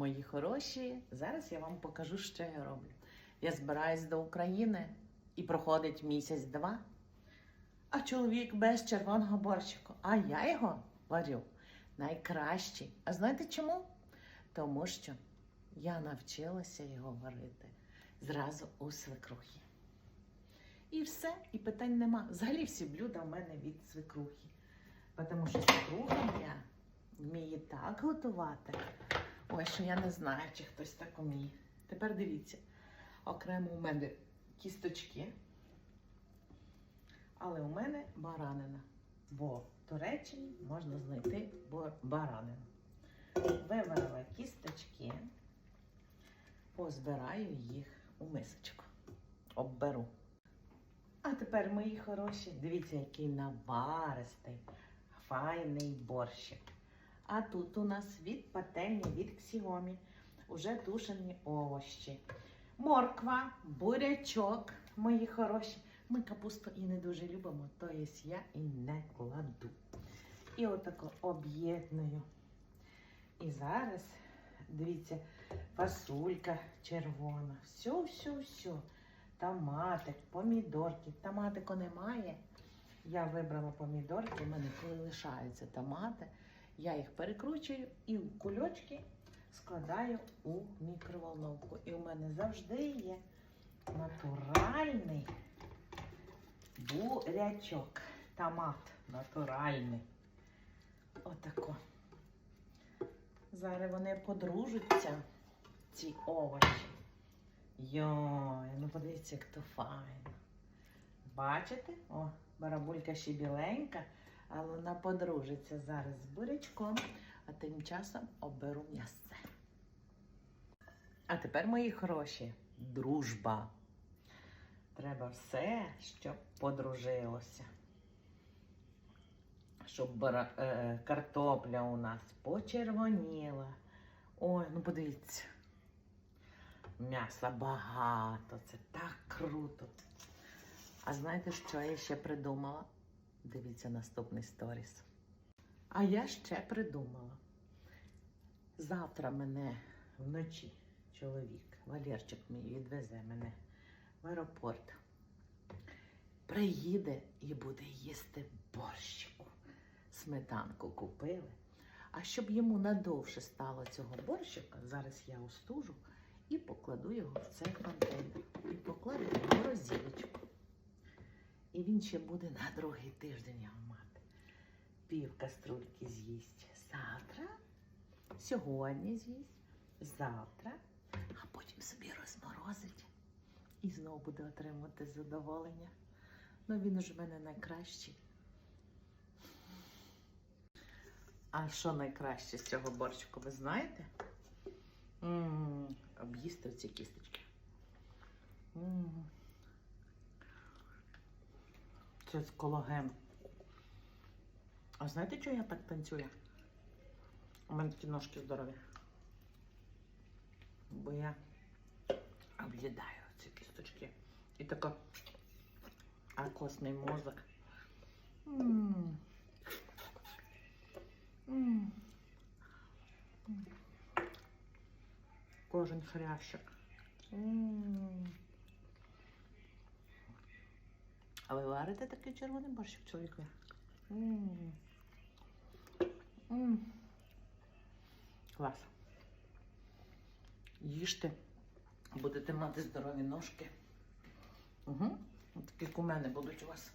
Мої хороші, зараз я вам покажу, що я роблю. Я збираюсь до України і проходить місяць-два. А чоловік без червоного борщику. А я його варю найкращий. А знаєте чому? Тому що я навчилася його варити зразу у свекрухі. І все, і питань нема. Взагалі всі блюда в мене від свекрухи. Тому що свекруха моя вміє так готувати. Ой, що я не знаю, чи хтось так уміє. Тепер дивіться, окремо у мене кісточки, але у мене баранина. Бо в Туреччині можна знайти баранину. Виварила кісточки, позбираю їх у мисочку. Обберу. А тепер, мої хороші, дивіться, який наваристий, файний борщик. А тут у нас від пательні, від ксіомі, уже тушені овощі. Морква, бурячок, мої хороші. Ми капусту і не дуже любимо, то є я і не кладу. І отако об'єдную. І зараз, дивіться, фасулька червона. Все, все, все. Томатик, помідорки. Томатику немає. Я вибрала помідорки, у мене лишаються томати. Я їх перекручую і в кульочки складаю у мікроволновку. І у мене завжди є натуральний бурячок. Томат натуральний. Отако. Зараз вони подружаться, ці овочі. Йой, ну подивіться, як то файно. Бачите? О, барабулька ще біленька, але вона подружиться зараз з бурячком, а тим часом оберу м'ясце. А тепер, мої хороші, дружба. Треба все, щоб подружилося. Щоб е, картопля у нас почервоніла. Ой, ну подивіться. М'яса багато, це так круто. А знаєте, що я ще придумала? Дивіться наступний сторіс. А я ще придумала. Завтра мене вночі чоловік, Валерчик мій відвезе мене в аеропорт. Приїде і буде їсти борщику. Сметанку купили. А щоб йому надовше стало цього борщика, зараз я остужу і покладу його в цей контейнер. І покладу в розілочку. І він ще буде на другий тиждень його мати. Пів каструльки з'їсть завтра, сьогодні з'їсть, завтра, а потім собі розморозить і знову буде отримувати задоволення. Ну він ж в мене найкращий. А що найкраще з цього борщику, ви знаєте? М, Об'їсти ці кісточки. М. Це з колаген. А знаєте, чого я так танцюю? У мене такі ножки здорові. Бо я об'їдаю ці кісточки. І тако а костний мозок. Кожен хрящик. М. А ви варите такий червоний борщик чоловікові? Клас. Їжте, будете мати здорові ножки. Угу. Такі мене будуть у вас.